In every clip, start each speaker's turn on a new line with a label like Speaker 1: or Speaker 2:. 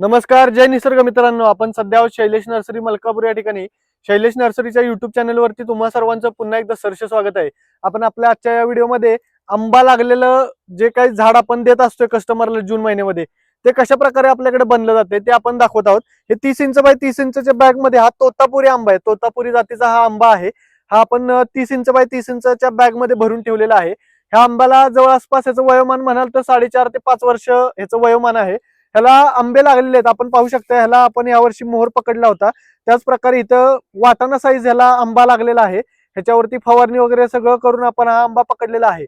Speaker 1: नमस्कार जय निसर्ग मित्रांनो. आपण सध्या शैलेश नर्सरी मलकापूर या ठिकाणी. शैलेश नर्सरीच्या युट्यूब चॅनलवरती तुम्हा सर्वांचं पुन्हा एकदा सरसे स्वागत आहे. आपण आपल्या आजच्या या व्हिडिओमध्ये आंबा लागलेलं जे काही झाड आपण देत असतोय कस्टमरला जून महिन्यामध्ये ते कशा प्रकारे आपल्याकडे बनलं जाते ते आपण दाखवत आहोत. हे तीस इंच बाय तीस इंचच्या बॅगमध्ये हा तोतापुरी आंबा आहे. तोतापुरी जातीचा हा आंबा आहे. हा आपण तीस इंच बाय तीस इंचच्या बॅगमध्ये भरून ठेवलेला आहे. ह्या आंब्याला आसपास याचं वयोमान म्हणाल तर साडेचार ते पाच वर्ष ह्याचं वयोमान आहे. ह्याला आंबे लागलेले आहेत. आपण पाहू शकता ह्याला आपण यावर्षी मोहर पकडला होता. त्याच प्रकारे इथं वाटाणा साईज ह्याला आंबा लागलेला आहे. ह्याच्यावरती फवारणी वगैरे सगळं करून आपण हा आंबा पकडलेला आहे.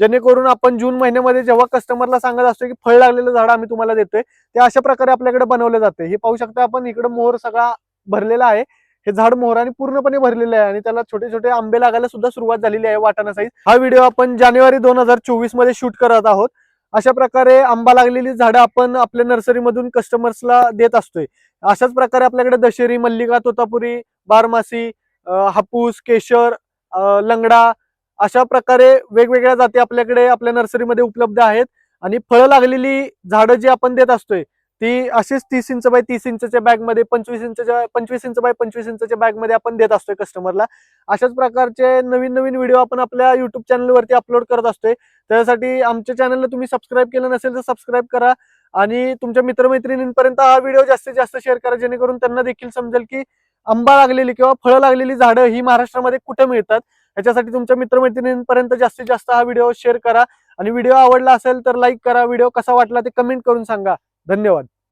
Speaker 1: जेणेकरून आपण जून महिन्यामध्ये जेव्हा कस्टमरला सांगत असतो की फळ लागलेलं झाड आम्ही तुम्हाला देतोय ते अशा प्रकारे आपल्याकडे बनवलं जाते हे पाहू शकता आपण इकडे मोहर सगळा भरलेला आहे. हे झाड मोहराने पूर्णपणे भरलेलं आहे आणि त्याला छोटे छोटे आंबे लागायला सुद्धा सुरुवात झालेली आहे वाटाणा साईज हा व्हिडिओ आपण जानेवारी दोन हजार चोवीसमध्ये शूट करत आहोत. अशा प्रकारे आंबा लागलेली झाडं आपण आपल्या नर्सरीमधून कस्टमर्सला देत असतोय. अशाच प्रकारे आपल्याकडे दशेरी मल्लिका तोतापुरी बारमासी हापूस केशर लंगडा अशा प्रकारे वेगवेगळ्या जाती आपल्याकडे आपल्या नर्सरीमध्ये उपलब्ध आहेत. आणि फळं लागलेली झाडं जी आपण देत असतोय ती अशीच तीस इंच बाय तीस इंचच्या बॅगमध्ये पंचवीस इंचच्या पंचवीस इंच बाय पंचवीस इंचच्या बॅगमध्ये आपण देत असतोय कस्टमरला अशाच प्रकारचे नवीन नवीन व्हिडिओ आपण आपल्या युट्यूब चॅनलवरती अपलोड करत असतोय. त्यासाठी आमच्या चॅनलला तुम्ही सबस्क्राईब केलं नसेल तर सबस्क्राईब करा. आणि तुमच्या मित्रमैत्रिणींपर्यंत हा व्हिडिओ जास्तीत जास्त शेअर करा जेणेकरून त्यांना देखील समजेल की आंबा लागलेली किंवा फळं लागलेली झाडं ही महाराष्ट्रामध्ये कुठे मिळतात. याच्यासाठी तुमच्या मित्रमैत्रिणींपर्यंत जास्तीत जास्त हा व्हिडिओ शेअर करा. आणि व्हिडिओ आवडला असेल तर लाईक करा. व्हिडिओ कसा वाटला ते कमेंट करून सांगा. धन्यवाद.